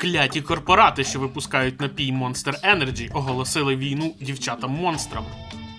Кляті корпорати, що випускають напій Monster Energy, оголосили війну дівчатам-монстрам.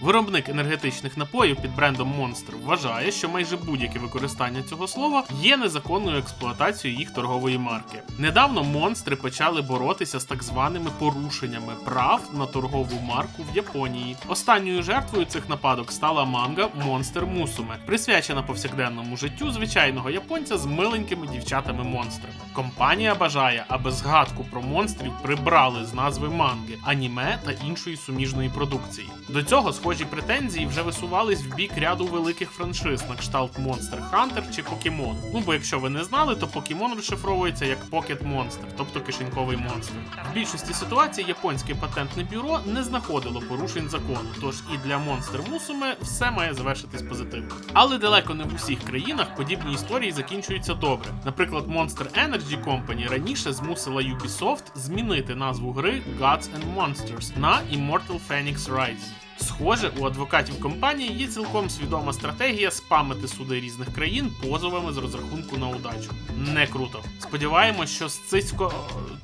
Виробник енергетичних напоїв під брендом Monster вважає, що майже будь-яке використання цього слова є незаконною експлуатацією їх торгової марки. Недавно монстри почали боротися з так званими порушеннями прав на торгову марку в Японії. Останньою жертвою цих нападок стала манга Monster Musume, присвячена повсякденному життю звичайного японця з миленькими дівчатами-монстрами. Компанія бажає, аби згадку про монстрів прибрали з назви манги, аніме та іншої суміжної продукції. До цього схожі претензії вже висувались в бік ряду великих франшиз на кшталт Monster Hunter чи Pokemon. Ну бо якщо ви не знали, то Pokemon розшифровується як Pocket Monster, тобто кишеньковий монстр. В більшості ситуацій японське патентне бюро не знаходило порушень закону, тож і для Monster Musume все має завершитись позитивно. Але далеко не в усіх країнах подібні історії закінчуються добре. Наприклад, Monster Energy Company раніше змусила Ubisoft змінити назву гри Gods and Monsters на Immortal Phoenix Rising. Схоже, у адвокатів компанії є цілком свідома стратегія спамити суди різних країн позовами з розрахунку на удачу. Не круто. Сподіваємось, що з цицько,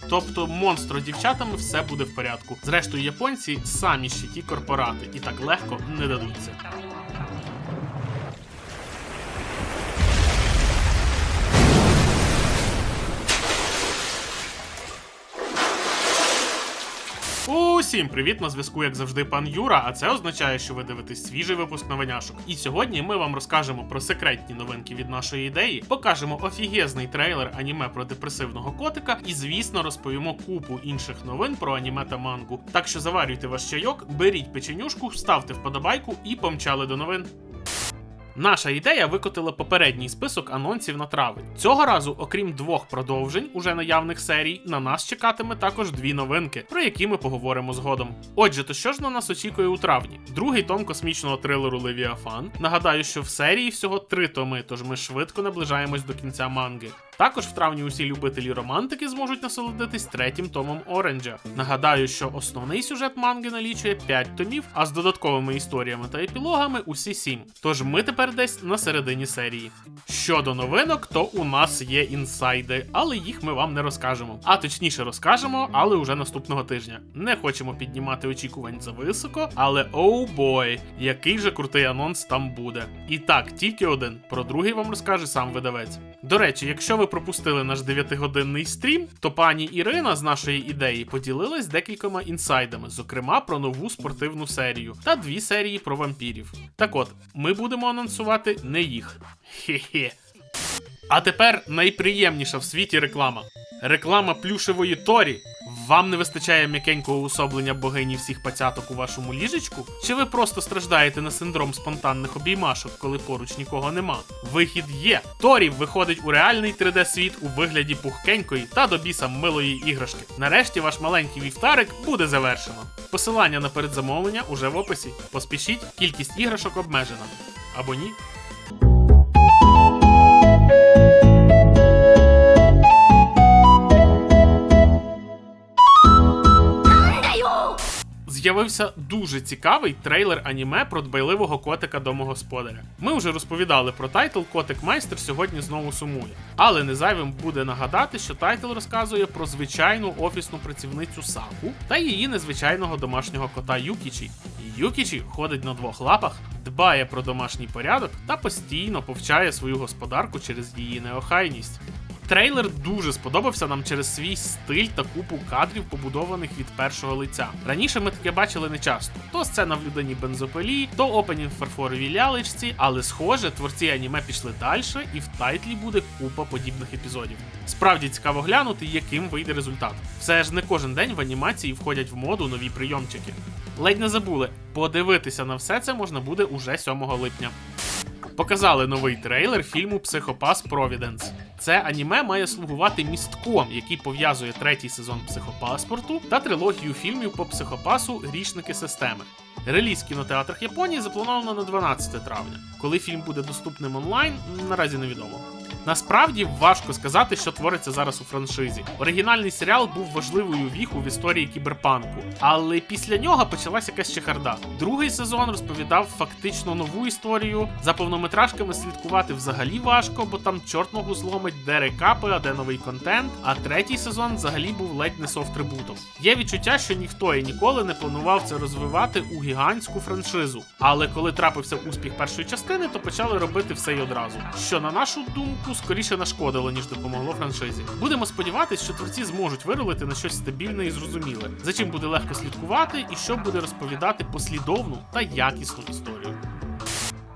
тобто монстро дівчатами, все буде в порядку. Зрештою, японці самі ще ті корпорати і так легко не дадуться. Усім привіт! На зв'язку, як завжди, пан Юра. А це означає, що ви дивитесь свіжий випуск новиняшок. І сьогодні ми вам розкажемо про секретні новинки від нашої ідеї, покажемо офігезний трейлер аніме про депресивного котика, і, звісно, розповімо купу інших новин про аніме та мангу. Так що заварюйте ваш чайок, беріть печенюшку, ставте вподобайку і помчали до новин. Наша ідея викотила попередній список анонсів на травень. Цього разу, окрім двох продовжень уже наявних серій, на нас чекатиме також дві новинки, про які ми поговоримо згодом. Отже, то що ж на нас очікує у травні? Другий том космічного трилеру Левіафан. Нагадаю, що в серії всього три томи, тож ми швидко наближаємось до кінця манги. Також в травні усі любителі романтики зможуть насолодитись третім томом Оренджа. Нагадаю, що основний сюжет манги налічує 5 томів, а з додатковими історіями та епілогами усі 7. Тож ми тепер десь на середині серії. Щодо новинок, то у нас є інсайди, але їх ми вам не розкажемо. А точніше розкажемо, але уже наступного тижня. Не хочемо піднімати очікувань за високо, але оу бой, який же крутий анонс там буде. І так, тільки один. Про другий вам розкаже сам видавець. До речі, якщо ви пропустили наш 9-годинний стрім, то пані Ірина з нашої ідеї поділилась декількома інсайдами, зокрема про нову спортивну серію та дві серії про вампірів. Так от, ми будемо анонсувати не їх. Хе-хе. А тепер найприємніша в світі реклама. Реклама плюшевої Торі. Вам не вистачає м'якенького усоблення богині всіх пацяток у вашому ліжечку? Чи ви просто страждаєте на синдром спонтанних обіймашок, коли поруч нікого нема? Вихід є. Торі виходить у реальний 3D-світ у вигляді пухкенької та до біса милої іграшки. Нарешті ваш маленький вівтарик буде завершено. Посилання на передзамовлення уже в описі. Поспішіть, кількість іграшок обмежена. Або ні. З'явився дуже цікавий трейлер аніме про дбайливого котика домогосподаря. Ми вже розповідали про тайтл Котик Майстер сьогодні знову сумує. Але не зайвим буде нагадати, що тайтл розказує про звичайну офісну працівницю Саку та її незвичайного домашнього кота Юкічі. Юкічі ходить на двох лапах, дбає про домашній порядок та постійно повчає свою господарку через її неохайність. Трейлер дуже сподобався нам через свій стиль та купу кадрів, побудованих від першого лиця. Раніше ми таке бачили не часто: то сцена в людині бензопилі, то опенінг фарфоровій лялечці, але схоже, творці аніме пішли далі, і в тайтлі буде купа подібних епізодів. Справді цікаво глянути, яким вийде результат. Все ж не кожен день в анімації входять в моду нові прийомчики. Ледь не забули, подивитися на все це можна буде уже 7 липня. Показали новий трейлер фільму Психопас Провіденс. Це аніме має слугувати містком, який пов'язує третій сезон психопаспорту та трилогію фільмів по психопасу Грішники системи. Реліз в кінотеатрах Японії заплановано на 12 травня. Коли фільм буде доступним онлайн, наразі невідомо. Насправді важко сказати, що твориться зараз у франшизі. Оригінальний серіал був важливою віху в історії кіберпанку, але після нього почалася якась чехарда. Другий сезон розповідав фактично нову історію. За повнометражками слідкувати взагалі важко, бо там чорт зломить, де рекапи, а де новий контент. А третій сезон взагалі був ледь не софт-трибутом. Є відчуття, що ніхто і ніколи не планував це розвивати у гігантську франшизу. Але коли трапився успіх першої частини, то почали робити все й одразу. Що на нашу думку скоріше нашкодило, ніж допомогло франшизі. Будемо сподіватися, що творці зможуть вирулити на щось стабільне і зрозуміле, за чим буде легко слідкувати і що буде розповідати послідовну та якісну історію.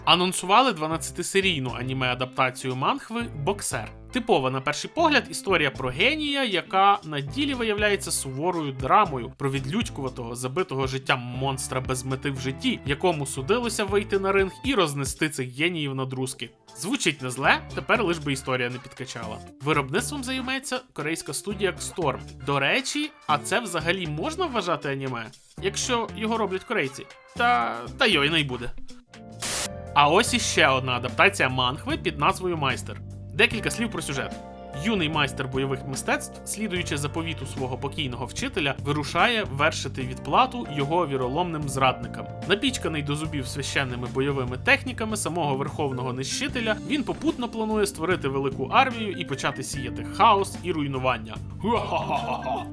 Анонсували 12-серійну аніме-адаптацію манхви Боксер. Типова на перший погляд історія про генія, яка на ділі виявляється суворою драмою про відлюдькуватого забитого життям монстра без мети в житті, якому судилося вийти на ринг і рознести цих геніїв на друзки. Звучить не зле, тепер лиш би історія не підкачала. Виробництвом займається корейська студія Xtorm. До речі, а це взагалі можна вважати аніме, якщо його роблять корейці. Та та й буде. А ось іще одна адаптація манхви під назвою Майстер. Декілька слів про сюжет. Юний майстер бойових мистецтв, слідуючи заповіту свого покійного вчителя, вирушає вершити відплату його віроломним зрадникам. Напічканий до зубів священними бойовими техніками самого верховного нищителя, він попутно планує створити велику армію і почати сіяти хаос і руйнування.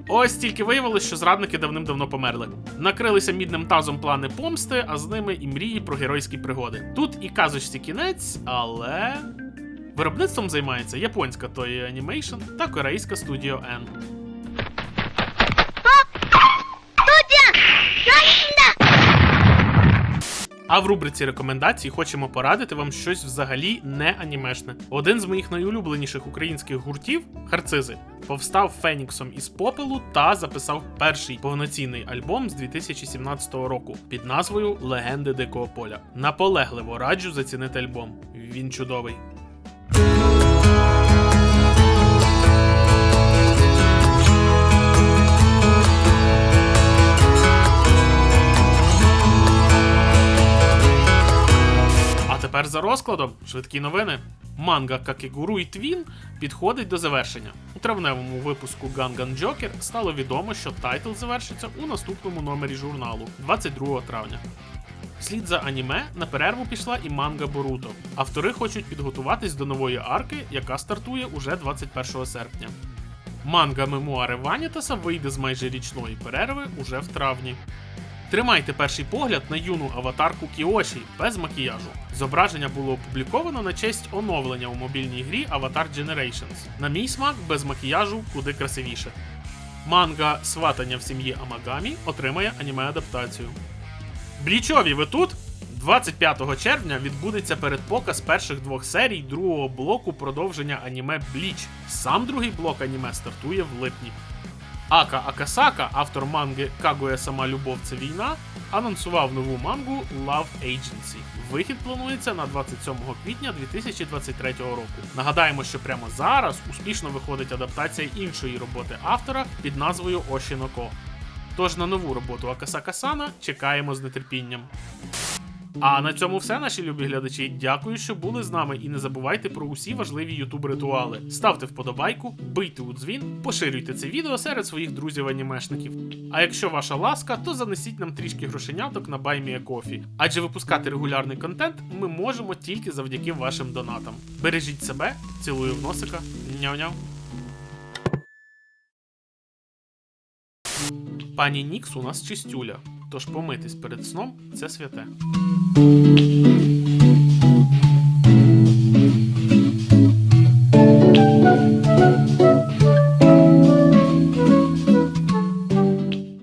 Ось тільки виявилось, що зрадники давним-давно померли. Накрилися мідним тазом плани помсти, а з ними і мрії про геройські пригоди. Тут і казочці кінець, але. Виробництвом займається японська Toei Animation та корейська Studio N. А в рубриці рекомендацій хочемо порадити вам щось взагалі не анімешне. Один з моїх найулюбленіших українських гуртів Харцизи повстав Феніксом із попелу та записав перший повноцінний альбом з 2017 року під назвою Легенди Дикого Поля. Наполегливо раджу зацінити альбом. Він чудовий. Тепер за розкладом швидкі новини. Манга Какегуру і Твін підходить до завершення. У травневому випуску Ганган Джокер стало відомо, що тайтл завершиться у наступному номері журналу 22 травня. Вслід за аніме на перерву пішла і манга Боруто. Автори хочуть підготуватись до нової арки, яка стартує уже 21 серпня. Манга Мемуари Ванітаса вийде з майже річної перерви уже в травні. Тримайте перший погляд на юну аватарку Кіоші без макіяжу. Зображення було опубліковано на честь оновлення у мобільній грі Avatar Generations. На мій смак без макіяжу куди красивіше. Манга Сватання в сім'ї Амагамі отримає аніме-адаптацію. Блічові, ви тут? 25 червня відбудеться передпоказ перших двох серій другого блоку продовження аніме Бліч. Сам другий блок аніме стартує в липні. Ака Акасака, автор манги Кагуя Сама Любов це війна, анонсував нову мангу Love Agency. Вихід планується на 27 квітня 2023 року. Нагадаємо, що прямо зараз успішно виходить адаптація іншої роботи автора під назвою Ошіноко. Тож на нову роботу Акасака Сана чекаємо з нетерпінням. А на цьому все, наші любі глядачі. Дякую, що були з нами, і не забувайте про усі важливі ютуб ритуали. Ставте вподобайку, бийте у дзвін, поширюйте це відео серед своїх друзів-анімешників. А якщо ваша ласка, то занесіть нам трішки грошеняток на BuyMeACoffee. Адже випускати регулярний контент ми можемо тільки завдяки вашим донатам. Бережіть себе, цілую в носика, няв-няв. Пані Нікс у нас чистюля, тож помитись перед сном це святе.